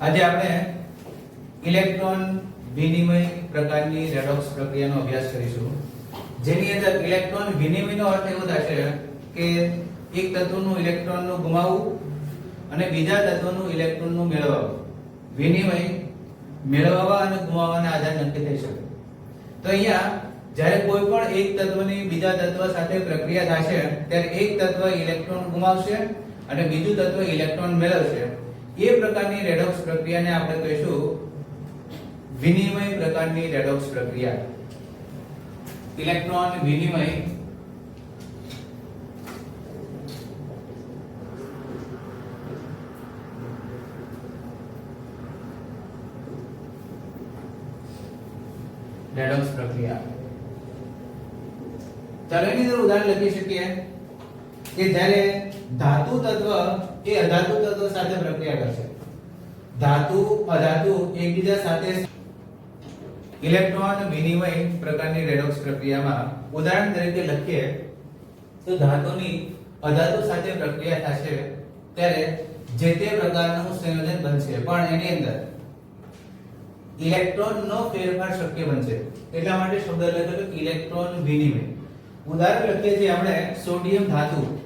આજે આપણે ઇલેક્ટ્રોન વિનિમય પ્રકારની રેડોક્સ પ્રક્રિયાનો અભ્યાસ કરીશું. જેની અંદર ઇલેક્ટ્રોન વિનિમયનો અર્થ એવો થશે કે એક તત્વનું ઇલેક્ટ્રોનનું ગુમાવવું અને બીજા તત્વનું ઇલેક્ટ્રોનનું મેળવવું. વિનિમય મેળવવા અને ગુમાવવાના આધાર નક્કી થઈ શકે. તો અહીંયા જ્યારે કોઈ પણ એક તત્વની બીજા તત્વ સાથે પ્રક્રિયા થશે ત્યારે એક તત્વ ઇલેક્ટ્રોન ગુમાવશે અને બીજું તત્વ ઇલેક્ટ્રોન મેળવશે. એ પ્રકારની રેડોક્સ પ્રક્રિયાને આપણે કહીશું વિનિમય પ્રકારની રેડોક્સ પ્રક્રિયા. ઇલેક્ટ્રોન વિનિમય રેડોક્સ પ્રક્રિયા. ચાલો એની અંદર ઉદાહરણ લખી શકીએ. કે જ્યારે ધાતુ તત્વ એ અધાતુ તત્વ સાથે પ્રક્રિયા કરશે. ધાતુ, અધાતુ એકબીજા સાથે ઇલેક્ટ્રોન, વિનિમય પ્રકારની રેડોક્સ પ્રક્રિયામાં ઉદાહરણ તરીકે લખીએ, તો ધાતુની અધાતુ સાથે પ્રક્રિયા થશે ત્યારે જે તે પ્રકારનું સંયોજન બનશે, પણ એની અંદર ઇલેક્ટ્રોન નો ફેરફાર શક્ય બનશે. એટલા માટે શબ્દ લખેલો ઇલેક્ટ્રોન વિનિમય. ઉદાહરણ લખીએ છીએ આપણે સોડિયમ ધાતુ.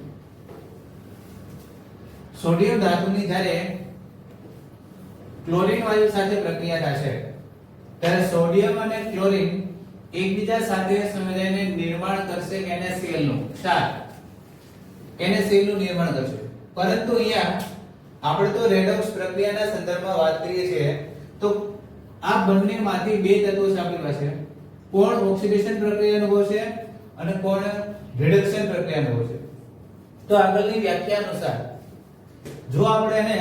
સોડિયમ ધાતુની જ્યારે ક્લોરીન વાયુ સાથે પ્રક્રિયા થશે, ત્યારે સોડિયમ અને ક્લોરીન એકબીજા સાથે સંયોજાઈને નિર્માણ કરશે NaCl નું ક્ષાર NaCl નું નિર્માણ કરશે. પરંતુ અહીંયા આપણે તો રેડોક્સ પ્રક્રિયાના સંદર્ભમાં વાત કરીએ છીએ, તો આ બંનેમાંથી બે તત્વો છે. આપણી પાસે કોણ ઓક્સિડેશન પ્રક્રિયા અનુભવશે અને કોણ રિડક્શન પ્રક્રિયા અનુભવશે. તો આગળની વ્યાખ્યા અનુસાર જો આપણે એને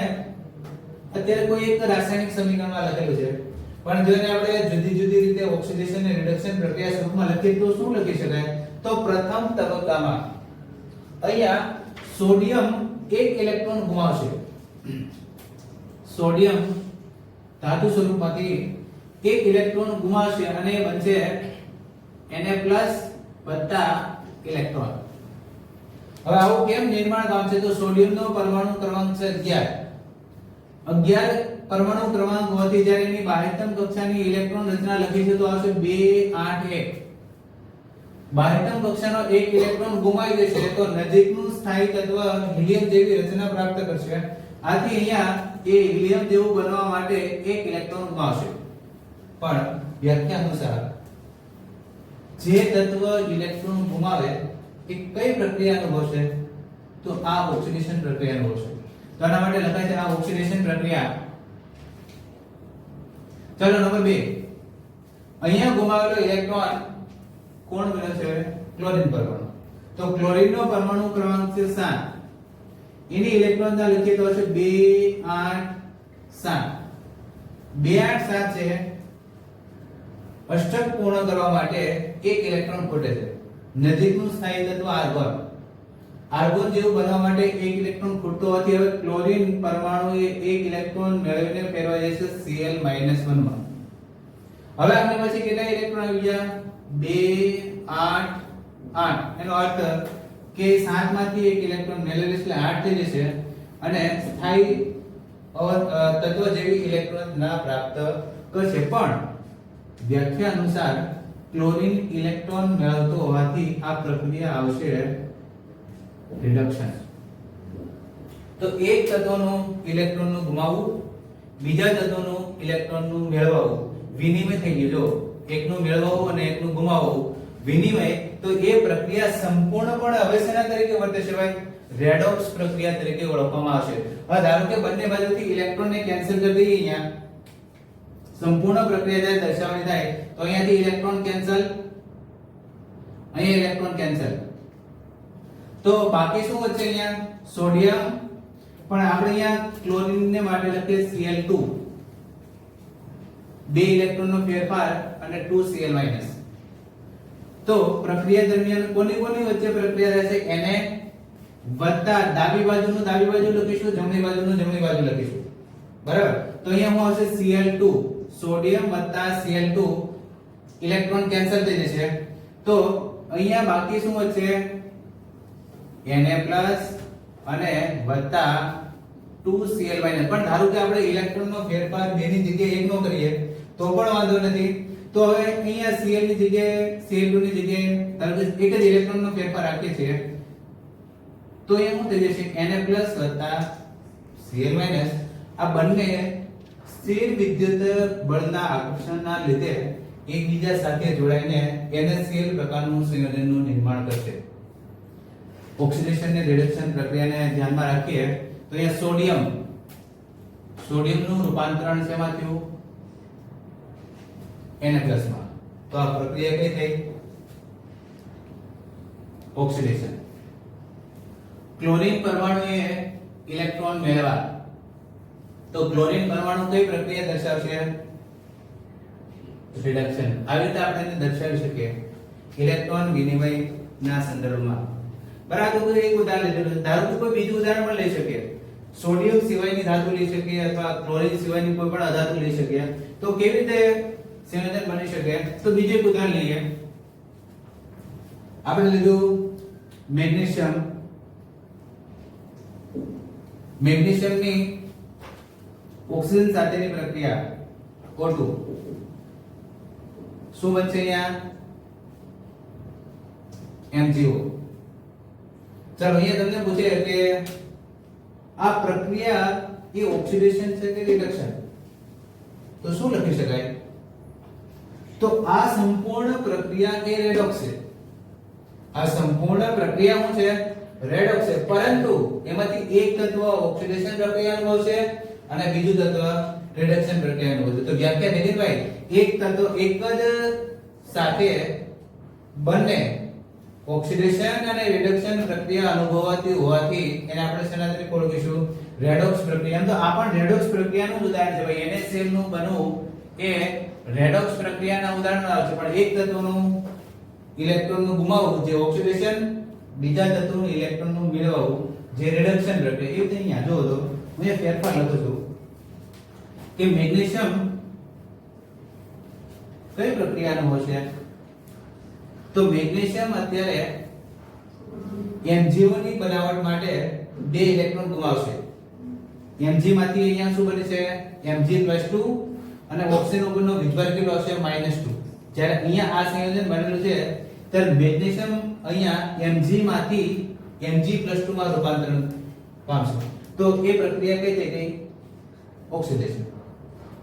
અત્યારે કોઈ એક રાસાયણિક સમીકરણમાં લખેલું છે, પણ જો એને આપણે જુદી જુદી રીતે ઓક્સિડેશન અને રિડક્શન પ્રક્રિયા સ્વરૂપમાં લખીએ તો શું લખી શકાય? તો પ્રથમ તબક્કામાં અહીંયા સોડિયમ એક ઇલેક્ટ્રોન ગુમાવશે. સોડિયમ ધાતુ સ્વરૂપમાંથી એક ઇલેક્ટ્રોન ગુમાવશે અને એ બનશે Na ઇલેક્ટ્રોન હવે આવું કેમ નિર્માણ પામશે તો સોડિયમનો પરમાણુ ક્રમાંક છે 11 11 પરમાણુ ક્રમાંક હોવાથી જ્યારે એની બાહ્યતમ કક્ષાની ઇલેક્ટ્રોન રચના લખી છે, તો આવશે 2 8 1 બાહ્યતમ કક્ષાનો એક ઇલેક્ટ્રોન ગુમાવી દેશે તો નજીકનું સ્થાયી તત્વ હિલિયમ જેવી રચના પ્રાપ્ત કરશે. આથી અહીંયા એ હિલિયમ જેવું બનવા માટે એક ઇલેક્ટ્રોન ગુમાવશે. પણ વ્યાખ્યા અનુસાર જે તત્વ ઇલેક્ટ્રોન ગુમાવે એ કઈ પ્રક્રિયા અનુભવશે તો આ ઓક્સિડેશન પ્રક્રિયા અનુભવશે તો આના માટે લખાય છે આ ઓક્સિડેશન પ્રક્રિયા. ચલો, નંબર 2 અહીંયા ગુમાવેલો ઇલેક્ટ્રોન કોણ બને છે? ક્લોરીન પરમાણુ. તો ક્લોરીન નો પરમાણુ ક્રમાંક છે 7 એની ઇલેક્ટ્રોન ના લખીએ તો હશે 2 8 7 2 8 7 છે. અષ્ટક પૂર્ણ કરવા માટે એક ઇલેક્ટ્રોન ખૂટે છે. નજીકનું સ્થાયી તત્વ આર્ગોન. આર્ગોન જેવું બનવા માટે એક ઇલેક્ટ્રોન ખૂટતો હોવાથી હવે ક્લોરીન પરમાણુએ એક ઇલેક્ટ્રોન મેળવીને ફેરવાઈ જશે Cl 1 માં. હવે આપણે પછી કેટલા ઇલેક્ટ્રોન આવી ગયા? 2 8 8 એનો અર્થ કે 7 માંથી એક ઇલેક્ટ્રોન મેળવેલ એટલે 8 થઈ જશે અને સ્થાયી તત્વ જેવી ઇલેક્ટ્રોન ના પ્રાપ્ત કરશે. પણ, વ્યાખ્યા અનુસાર ક્લોરીન ઇલેક્ટ્રોન મેળવતો હોવાથી આ પ્રક્રિયા આવશે રિડક્શન. તો એક તત્વનું ઇલેક્ટ્રોનનું ગુમાવવું, બીજા તત્વનું ઇલેક્ટ્રોનનું મેળવવું, વિનિમય થઈ ગયું. જો એકનું મેળવવું અને એકનું ગુમાવવું, વિનિમય, તો એ પ્રક્રિયા સંપૂર્ણપણે હવે શેના તરીકે વર્તે છે ભાઈ? રેડોક્સ પ્રક્રિયા તરીકે ઓળખવામાં આવશે. હવે ધારો કે બંને બાજુથી ઇલેક્ટ્રોનને કેન્સલ કરી દઈએ અહીંયા. સંપૂર્ણ પ્રક્રિયા જ્યારે દર્શાવવાની થાય, તો અહીંયાથી ઇલેક્ટ્રોન કેન્સલ અહીંયા ઇલેક્ટ્રોન કેન્સલ તો બાકી શું વચ્ચે અહીંયા? સોડિયમ પણ આપણે અહીંયા ક્લોરીન ને માટે લખીએ Cl2 બે ઇલેક્ટ્રોનનો ફેરફાર અને 2Cl- તો પ્રક્રિયા દરમિયાન કોની કોની વચ્ચે પ્રક્રિયા રહેશે Na વત્તા ડાબી બાજુનું ડાબી બાજુ લખીશું, જમણી બાજુનું જમણી બાજુ લખીશું. બરાબર? તો અહીંયા હું આવશે? Cl2 સોડિયમ વત્તા Cl2 ઇલેક્ટ્રોન કેન્સલ થઈ જશે. તો અહીંયા બાકી શું વધશે Na અને વત્તા 2Cl- પણ ધારો કે આપણે ઇલેક્ટ્રોનનો ફેરફાર બેની જગ્યાએ એક નો કરીએ, તો પણ વાંધો નથી. તો હવે અહીંયા Cl ની જગ્યાએ Cl2 ની જગ્યાએ, ધારો કે એક જ ઇલેક્ટ્રોનનો ફેરફાર રાખીએ છીએ. તો એ શું થઈ જશે? Na વત્તા Cl આ બંને સ્થિર વિદ્યુત બળના આકર્ષણના લીધે એકબીજા સાથે જોડાઈને NaCl પ્રકારનું સંયોજનનું નિર્માણ કરશે. ઓક્સિડેશન ને રિડક્શન પ્રક્રિયાને ધ્યાનમાં રાખીએ તો અહીંયા સોડિયમ, સોડિયમનું રૂપાંતરણ શેમાં થયું? Na માં તો આ પ્રક્રિયા કઈ થઈ? ઓક્સિડેશન. ક્લોરીન પરમાણુએ ઇલેક્ટ્રોન મેળવ્યા. તો ક્લોરીન પરમાણુ કઈ પ્રક્રિયા દર્શાવશે? રિડક્શન આવી રીતે આપણે એને દર્શાવી શકીએ. ઇલેક્ટ્રોન વિનિમય ના સંદર્ભમાં. બરાબર, તો એક ઉદાહરણ લીધું ધારો કે કોઈ બીજું ઉદાહરણ પણ લઈ શકીએ. સોડિયમ સિવાયની ધાતુ લઈ શકીએ અથવા ક્લોરીન સિવાયની કોઈ પણ અધાતુ લઈ શકીએ. તો કેવી રીતે સંયોજન બની શકે? તો બીજું એક ઉદાહરણ લઈએ. આપણે લીધું મેગ્નેશિયમ. મેગ્નેશિયમની ઓક્સિજન સાથેની પ્રક્રિયા. O2 શું બનશે અહીંયા? MgO ચાલો, અહીંયા તમને પૂછે કે આ પ્રક્રિયા એ ઓક્સિડેશન છે કે રિડક્શન તો શું લખી શકાય? તો આ સંપૂર્ણ પ્રક્રિયા એ રેડોક્સ છે આ સંપૂર્ણ પ્રક્રિયા શું છે? રેડોક્સ છે પરંતુ એમાંથી એક તત્વ ઓક્સિડેશન પ્રક્રિયા અનુભવશે અને બીજું તત્વ રિડક્શન પ્રક્રિયાનું બધું. તો વ્યાખ્યા ભાઈ એક તત્વ એક જ સાથે બંને ઓક્સિડેશન અને રિડક્શન પ્રક્રિયા અનુભવાતી હોવાથી એને આપણે શેના તરીકે ઓળખીશું રેડોક્સ પ્રક્રિયા. તો આ પણ રેડોક્સ પ્રક્રિયાનું ઉદાહરણ છે. ભાઈ, NaCl નું બનવું એ રેડોક્સ પ્રક્રિયાના ઉદાહરણ આવે છે. પણ એક તત્વનું ઇલેક્ટ્રોનનું ગુમાવવું, જે ઓક્સિડેશન બીજા તત્વનું ઇલેક્ટ્રોનનું મેળવવું, જે રિડક્શન પ્રક્રિયા. એ રીતે અહીંયા જો તો, હું ફેરફાર લખું છું. કે મેગ્નેશિયમ કઈ પ્રક્રિયાનું હશે? તો મેગ્નેશિયમ અત્યારે MgO ની બનાવટ માટે બે ઇલેક્ટ્રોન ગુમાવશે. Mg માંથી અહીંયા શું બને છે? Mg+2 અને ઓક્સિજન ઉપરનો વીજભાર કેટલો હશે? -2 જ્યારે અહીંયા આ સંયોજન બનેલું છે, ત્યારે મેગ્નેશિયમ અહીંયા Mg માંથી Mg+2 માં રૂપાંતરણ પામશે. તો એ પ્રક્રિયા કઈ થઈ ગઈ? ઓક્સિડેશન.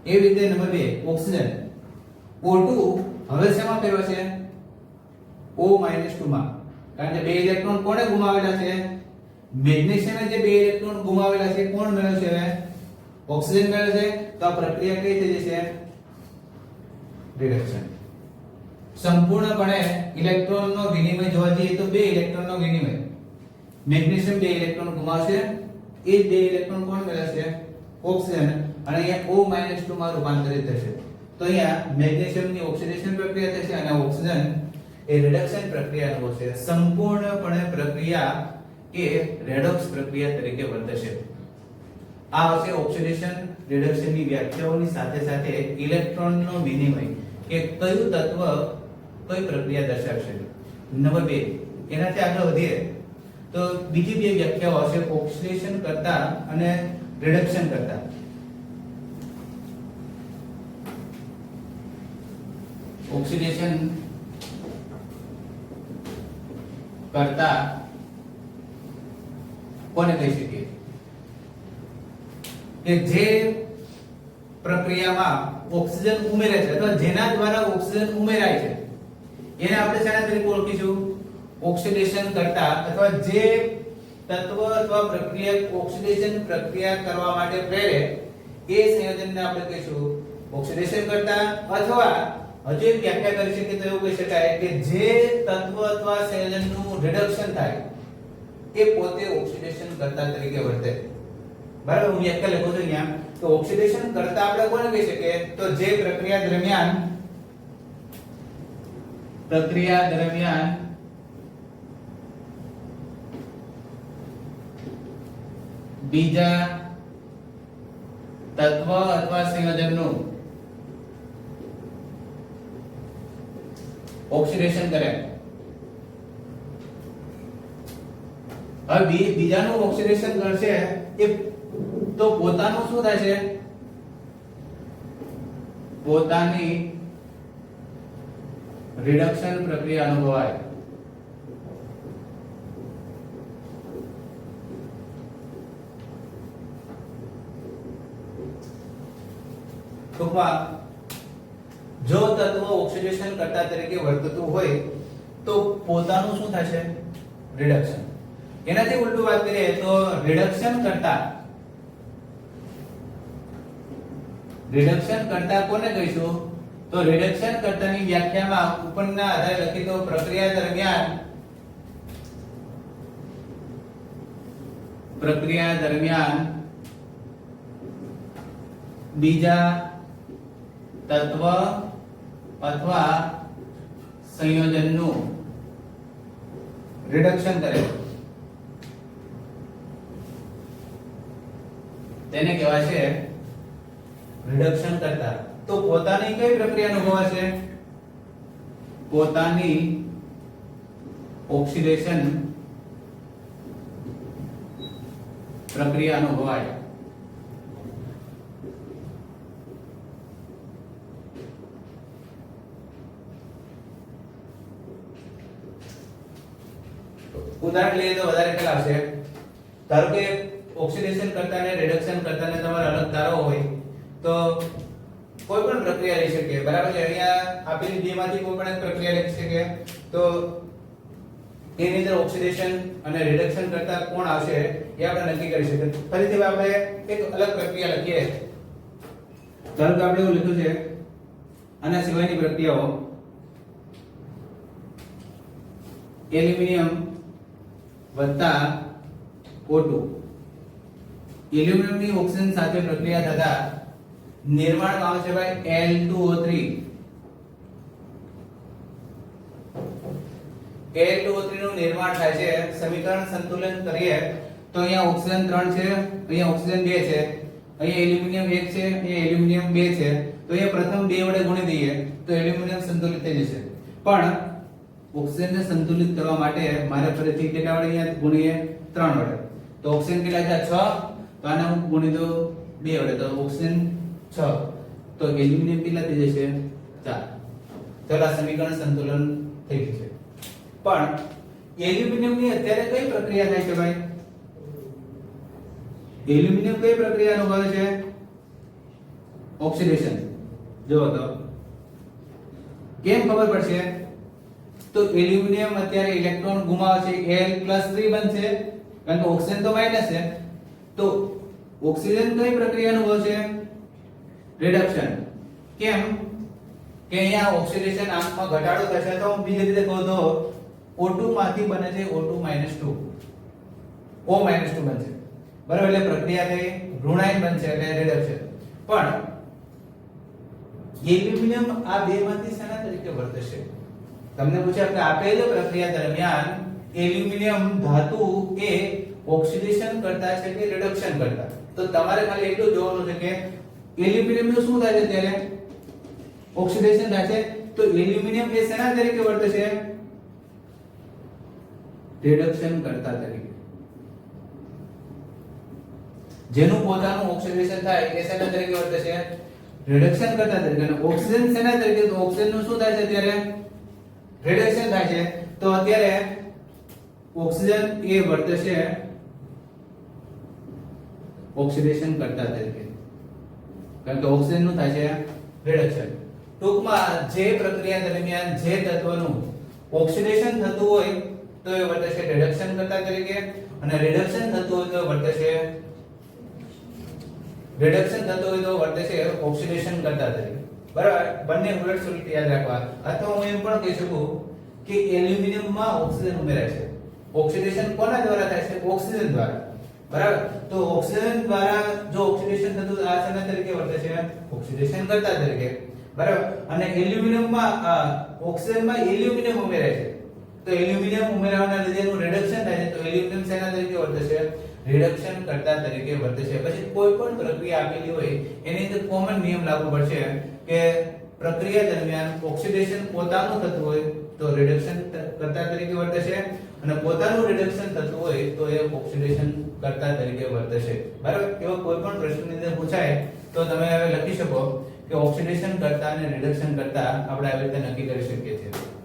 એવી રીતે નંબર 2 ઓક્સિજન. O2 હવે શેમાં ફેરવે છે? O માં. કારણ કે બે ઇલેક્ટ્રોન કોણે ગુમાવેલા છે? મેગ્નેશિયમે જે બે ઇલેક્ટ્રોન ગુમાવેલા છે, કોણ મેળવશે હવે? ઓક્સિજન મેળવશે તો આ પ્રક્રિયા કઈ થઈ જશે? રિડક્શન સંપૂર્ણપણે ઇલેક્ટ્રોનનો વિનિમય જોવા જઈએ તો બે ઇલેક્ટ્રોનનો વિનિમય. મેગ્નેશિયમ બે ઇલેક્ટ્રોન ગુમાવશે. એ જ બે ઇલેક્ટ્રોન કોણ મેળવશે? ઓક્સિજન. અને અહીંયા O માં રૂપાંતરિત થશે. તો અહીંયા મેગ્નેશિયમની ઓક્સિડેશન પ્રક્રિયા થશે અને ઓક્સિજન એ રિડક્શન પ્રક્રિયા અનુભવશે સંપૂર્ણપણે પ્રક્રિયા એ રેડોક્સ પ્રક્રિયા તરીકે વર્તશે. આ હશે ઓક્સિડેશન રિડક્શનની વ્યાખ્યાઓની સાથે સાથે ઇલેક્ટ્રોનનો વિનિમય કે કયું તત્વ કઈ પ્રક્રિયા દર્શાવશે. નંબર બે, એનાથી આગળ વધીએ. તો બીજી બે વ્યાખ્યાઓ હશે ઓક્સિડેશન કરતા અને રિડક્શન કરતા. ઓક્સિડેશન કરતા કોને કહી શકીએ? કે જે પ્રક્રિયામાં ઓક્સિજન ઉમેરે છે અથવા જેના દ્વારા ઓક્સિજન ઉમેરાય છે, એને આપણે શેના તરીકે ઓળખીશું? ઓક્સિડેશન કરતા અથવા જે તત્વ અથવા પ્રક્રિયા, ઓક્સિડેશન પ્રક્રિયા કરવા માટે પ્રેરે એ સંયોજનને આપણે કહીશું ઓક્સિડેશન કરતા અથવા હજુ એક વ્યાખ્યા કરી શકીએ તો એવું કહી શકાય કે જે તત્વ અથવા સંયોજનનું રિડક્શન થાય, એ પોતે ઓક્સિડેશન કરતા તરીકે વર્તે. બરાબર? હું વ્યાખ્યા લખું છું અહીંયા. તો ઓક્સિડેશન કરતા આપણે કોને કહી શકીએ? તો જે પ્રક્રિયા દરમિયાન પ્રક્રિયા દરમિયાન બીજા તત્વ અથવા સંયોજનનું ઓક્સિડેશન કરે. હવે બીજાનું ઓક્સિડેશન કરશે એ તો પોતાનું શું થાય છે પોતાની રિડક્શન પ્રક્રિયા અનુભવાય. ટૂંકમાં કરતા તરીકે વર્તતું હોય, તો પોતાનું શું થશે? રિડક્શન એનાથી ઉલટું વાત કરીએ તો રિડક્શન કરતા રિડક્શન કરતા કોને કહીશું? તો રિડક્શન કરતાની વ્યાખ્યામાં ઉપરના આધારે લખી પ્રક્રિયા દરમિયાન પ્રક્રિયા દરમિયાન બીજા તત્વ અથવા સંયોજનનું રિડક્શન કરે. તેને કહેવાય છે રિડક્શન કરતા. તો પોતાની કઈ પ્રક્રિયા અનુભવાશે? પોતાની ઓક્સિડેશન પ્રક્રિયા અનુભવાય. ઉદાહરણ લઈએ તો વધારે ખ્યાલ આવશે. ધારો કે ઓક્સિડેશન કરતા ને રિડક્શન કરતા ને તમારે અલગ ધારો હોય, તો કોઈ પણ પ્રક્રિયા લઈ શકીએ બરાબર છે? અહીંયા આપેલી બે માંથી કોઈ પણ એક પ્રક્રિયા લઈ શકીએ તો એની અંદર ઓક્સિડેશન અને રિડક્શન કરતા કોણ આવશે એ આપણે નક્કી કરી શકીએ. ફરીથી આપણે એક અલગ પ્રક્રિયા લખીએ. ધારો કે આપણે એવું લખ્યું છે, આના સિવાયની પ્રક્રિયાઓ. એલ્યુમિનિયમ વત્તા O2 એલ્યુમિનિયમની ઓક્સિજન સાથે પ્રક્રિયા થતા નિર્માણ પામે છે ભાઈ L2O3 L2O3 નું નિર્માણ થાય છે, સમીકરણ સંતુલન કરીએ તો અહીંયા ઓક્સિજન 3 છે, અહીંયા ઓક્સિજન 2 છે, અહીંયા એલ્યુમિનિયમ 1 છે, અહીંયા એલ્યુમિનિયમ 2 છે. તો અહીંયા પ્રથમ 2 વડે ગુણી દઈએ તો એલ્યુમિનિયમ સંતુલિત થઈ જશે. પણ ઓક્સિજનને સંતુલિત કરવા માટે મારે ફરીથી કેટલા વડે અહીંયા ગુણીએ? 3 વડે. તો ઓક્સિજન કેટલા છે? 6 તો આને હું ગુણી દઉં 2 વડે. તો ઓક્સિજન 6 તો એલ્યુમિનિયમ કેટલા થઈ જશે? 4 ચાલો, આ સમીકરણ સંતુલન થઈ ગયું છે. પણ એલ્યુમિનિયમની અત્યારે કઈ પ્રક્રિયા થાય છે ભાઈ? એલ્યુમિનિયમ કઈ પ્રક્રિયા અનુભવે છે? ઓક્સિડેશન. જો તો. કેમ ખબર પડશે? તો એલ્યુમિનિયમ અત્યારે ઇલેક્ટ્રોન ગુમાવે છે L3 બનશે. કારણ કે ઓક્સિજન તો માઇનસ છે. તો ઓક્સિજન કઈ હોય છે? રિડક્શન કેમ? કે અહીંયા ઓક્સિડેશન આંકમાં ઘટાડો થશે. તો હું બીજી રીતે કહું તો O2 માંથી બને છે O2 2 O 2 બનશે. બરાબર? એટલે પ્રક્રિયા થઈ ઋણાયન બનશે એટલે રિડક્શન પણ એલ્યુમિનિયમ આ બે માંથી શેના તરીકે વર્તશે? તમને પૂછ્યા કે આપેલ પ્રક્રિયા દરમિયાન એલ્યુમિનિયમ ધાતુ એ ઓક્સિડેશન કરતા છે કે રિડક્શન કરતા? તો તમારે ખાલી એટલું જોવાનું છે કે એલ્યુમિનિયમનું શું થાય છે ત્યારે? ઓક્સિડેશન થાય છે. તો એલ્યુમિનિયમ એ શેના તરીકે વર્તે છે? રિડક્શન કરતા તરીકે. જેનું પોતાનું ઓક્સિડેશન થાય એ શેના તરીકે વર્તે છે? રિડક્શન કરતા તરીકે. અને ઓક્સિજન શેના તરીકે? તો ઓક્સિજનનું શું થાય છે ત્યારે? રિડક્શન થાય છે. તો અત્યારે ઓક્સિજન એ વર્તશે ઓક્સિડેશન કરતા તરીકે. કારણ કે ઓક્સિજનનું થાય છે રિડક્શન ટૂંકમાં જે પ્રક્રિયા દરમિયાન જે તત્વનું ઓક્સિડેશન થતું હોય તો એ વર્તશે રિડક્શન કરતા તરીકે અને રિડક્શન થતું હોય તો વર્તશે રિડક્શન થતું હોય તો વર્તશે ઓક્સિડેશન કરતા તરીકે. બરાબર? બંને ઉલટ સુલટ યાદ રાખવા. અથવા હું એમ પણ કહી શકું કે એલ્યુમિનિયમમાં ઓક્સિજન ઉમેરાય છે. ઓક્સિડેશન કોના દ્વારા થાય છે? ઓક્સિજન દ્વારા. બરાબર? તો ઓક્સિજન દ્વારા જો ઓક્સિડેશન થતું આ શેના તરીકે વર્તે છે? ઓક્સિડેશન કરતા તરીકે. બરાબર? અને એલ્યુમિનિયમમાં ઓક્સિજનમાં એલ્યુમિનિયમ ઉમેરાય છે. તો એલ્યુમિનિયમ ઉમેરાવાના લીધે એનું રિડક્શન થાય છે. તો એલ્યુમિનિયમ શેના તરીકે વર્તે છે? રિડક્શન કરતા તરીકે વર્તે છે. પછી કોઈ પણ પ્રક્રિયા આપેલી હોય, એની અંદર કોમન નિયમ લાગુ પડશે. કે પ્રક્રિયા દરમિયાન ઓક્સિડેશન પોતાનું થતું હોય તો રિડક્શન કરતા તરીકે વર્તે છે અને પોતાનું રિડક્શન થતું હોય તો એ ઓક્સિડેશન કરતા તરીકે વર્તશે. બરાબર? એવો કોઈ પણ પ્રશ્નની અંદર પૂછાય તો તમે હવે લખી શકો કે ઓક્સિડેશન કરતા અને રિડક્શન કરતા આપણે આવી રીતે નક્કી કરી શકીએ છીએ.